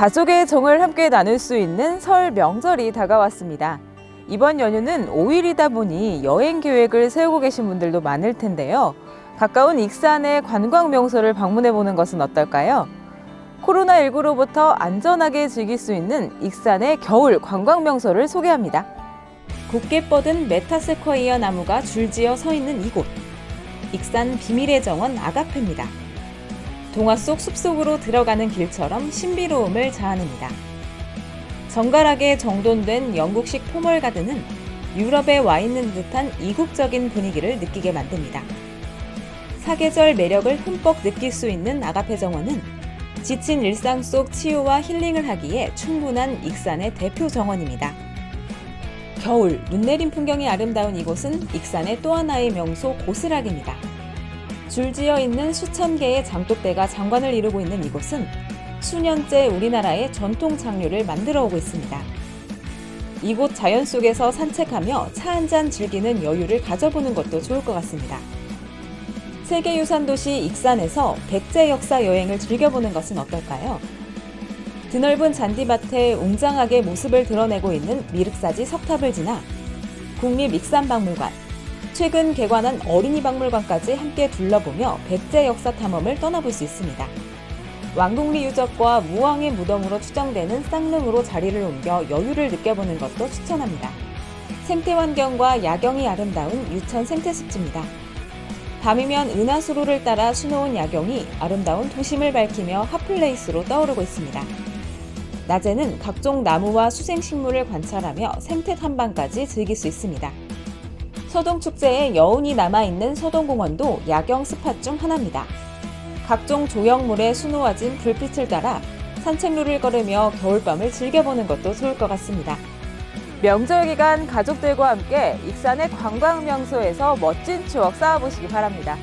가족의 정을 함께 나눌 수 있는 설 명절이 다가왔습니다. 이번 연휴는 5일이다 보니 여행 계획을 세우고 계신 분들도 많을 텐데요. 가까운 익산의 관광 명소를 방문해 보는 것은 어떨까요? 코로나19로부터 안전하게 즐길 수 있는 익산의 겨울 관광 명소를 소개합니다. 곱게 뻗은 메타세쿼이어 나무가 줄지어 서 있는 이곳. 익산 비밀의 정원 아가페입니다. 동화 속 숲속으로 들어가는 길처럼 신비로움을 자아냅니다. 정갈하게 정돈된 영국식 포멀 가든은 유럽에 와 있는 듯한 이국적인 분위기를 느끼게 만듭니다. 사계절 매력을 흠뻑 느낄 수 있는 아가페 정원은 지친 일상 속 치유와 힐링을 하기에 충분한 익산의 대표 정원입니다. 겨울 눈 내린 풍경이 아름다운 이곳은 익산의 또 하나의 명소 고스락입니다. 줄지어 있는 수천 개의 장독대가 장관을 이루고 있는 이곳은 수년째 우리나라의 전통 장류를 만들어 오고 있습니다. 이곳 자연 속에서 산책하며 차 한 잔 즐기는 여유를 가져보는 것도 좋을 것 같습니다. 세계유산 도시 익산에서 백제 역사 여행을 즐겨보는 것은 어떨까요? 드넓은 잔디밭에 웅장하게 모습을 드러내고 있는 미륵사지 석탑을 지나 국립 익산박물관, 최근 개관한 어린이 박물관까지 함께 둘러보며 백제 역사 탐험을 떠나볼 수 있습니다. 왕궁리 유적과 무왕의 무덤으로 추정되는 쌍릉으로 자리를 옮겨 여유를 느껴보는 것도 추천합니다. 생태 환경과 야경이 아름다운 유천 생태습지입니다. 밤이면 은하수로를 따라 수놓은 야경이 아름다운 도심을 밝히며 핫플레이스로 떠오르고 있습니다. 낮에는 각종 나무와 수생식물을 관찰하며 생태 탐방까지 즐길 수 있습니다. 서동축제에 여운이 남아있는 서동공원도 야경 스팟 중 하나입니다. 각종 조형물에 수놓아진 불빛을 따라 산책로를 걸으며 겨울밤을 즐겨보는 것도 좋을 것 같습니다. 명절 기간 가족들과 함께 익산의 관광 명소에서 멋진 추억 쌓아보시기 바랍니다.